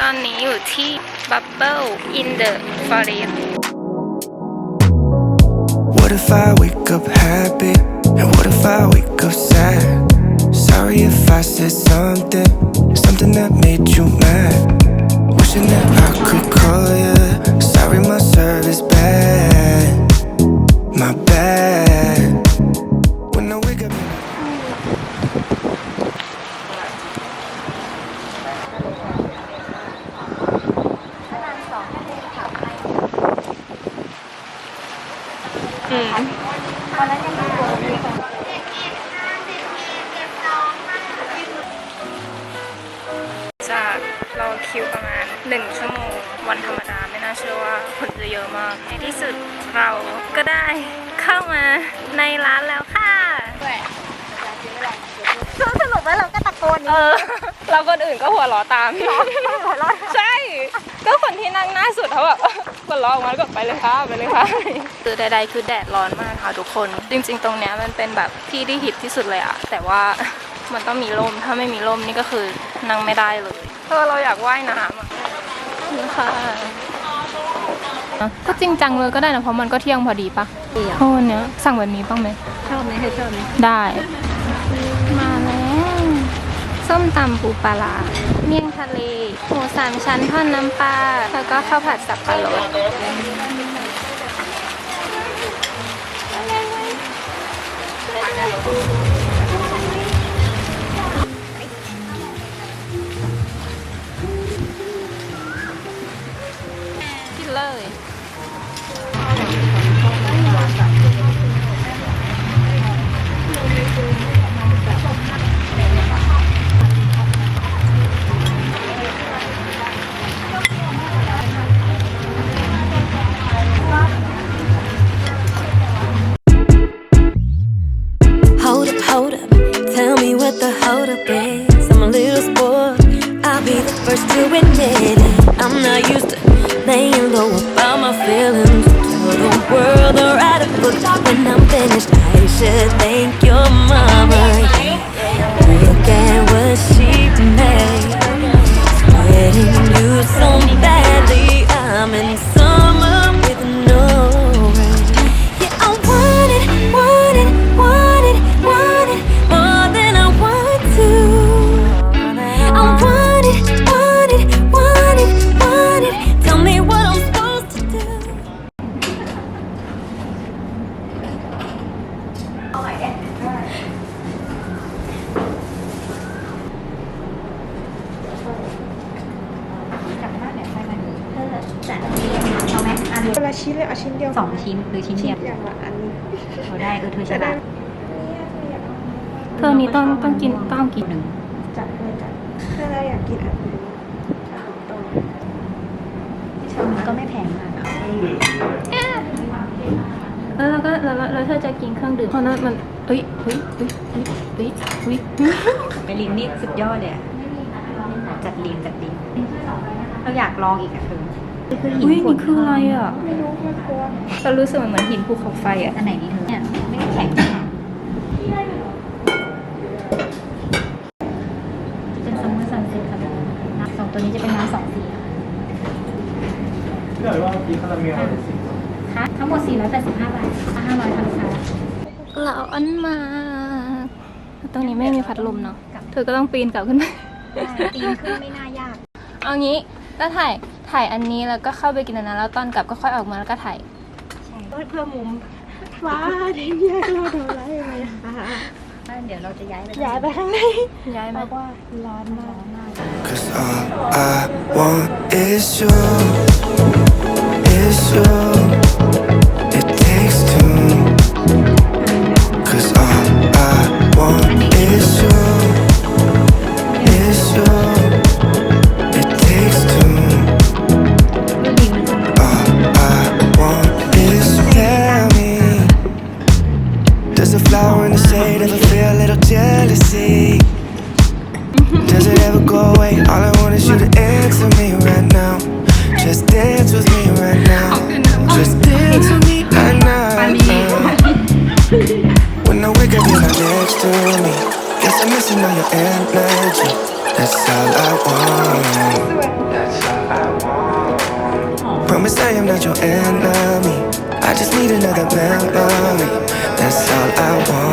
ตอนนี้อยู่ที่ Bubble in the Forest What if I wake up happy? And what if I wake up sad? Sorry if I said something, something that made you mad. Wishing that I could call you. Sorry, my service bad. My bad. อืมจากรอคิวประมาณ 1 ชั่วโมง วันธรรมดาไม่น่าเชื่อว่าคนจะเยอะมาก ในที่สุดเราก็ได้เข้ามาในร้านแล้วค่ะสรุปว่าเราก็ตะโกนเออเราคนอื่นก็หัวเราะตาม ใช่ ก็คนที่นั่งหน้าสุดเขาแบบ หัวเราะออกมาแล้วก็ไปเลยค่ะไปเลยค่ะคือใดๆคือแดดร้อนมากค่ะทุกคน จริง ๆ ตรงเนี้ยมันเป็นแบบที่ที่ฮิตที่สุดเลยอะแต่ว่ามันต้องมีร่มถ้าไม่มีร่มนี่ก็คือนั่งไม่ได้เลยเออเราอยากว่ายน้ำอะนี่ค่ะก็จริงจังเลยก็ได้นะเพราะมันก็เที่ยงพอดีปะเพราะวันเนี้ยสั่งแบบนี้บ้างไหมชอบไหมเธอชอบไหมได้ มาแล้ว ส้มตำปูปลาร้าเมี่ยง ทะเลหมูสามชั้นทอดน้ำปลาแล้วก็ข้าวผัดสับปะรดกิ เอาไหมอันคนละชิ้นเลยเอาชิ้นเดียวสองชิ้นหรือชิ้นเดียวอย่างละอันเอาได้เออเธอฉจะได้ลาดเธอนี้ต้องต้องกินต้องกินหนึ่งจัดเลยจัดถ้าเราอยากกินอันนี้จะเอาตรงชามนี้ก็ไม่แพงมากอะแล้วเราก็แล้วแล้วเธอจะกินเครื่องดื่มเพราะนั้นมันเอ้ยเฮ้ยเฮ้ยเฮ้ยเฮ้ยเฮ้ยไปลินนี่สุดยอดเลยอะจัดลินจัดลินเราอยากลองอีกอะเธอ นี่คือหินอุ้ยฝุ่นี่คืออะไรอะไม่รู้ไม่กลัวเรารู้สึกเหมือนหินภูเขาไฟอะอันไหนดีเธอเนี่ยไม่ได้แข็งเป็นซัมเมอร์ซันเซ็ตค่ะน้ำสองตัวนี้จะเป็นน้ำสองสีค่ะค่ะทั้งหมด 485 บาท500ค่ะลูกค้าเราอันมากตรงนี้ไม่มีพัดลมเนาะเธอก็ต้องปีนกลับขึ้นไปตีนขึ้นไม่น่ายาก เอางี้ก็ถ่าย ถ่ายอันนี้แล้วก็เข้าไปกินอันนั้นแล้วตอนกลับก็ค่อยออกมาแล้วก็ถ่ายใช่เพื่อมุมว้าทิ้งแยกเราทำไรยังไงคะเดี๋ยวเราจะย้ายไปย้ายไปข้างในย้ายไหมเพราะว่าร้อนมาก Cause all I want is you. Is you. To answer me right now. Just dance with me right now. Just dance with me right now. When I wake up, you're next to me. Guess I'm missing all your energy. That's all I want. That's all I want. Promise I am not your enemy. I just need another memory. That's all I want.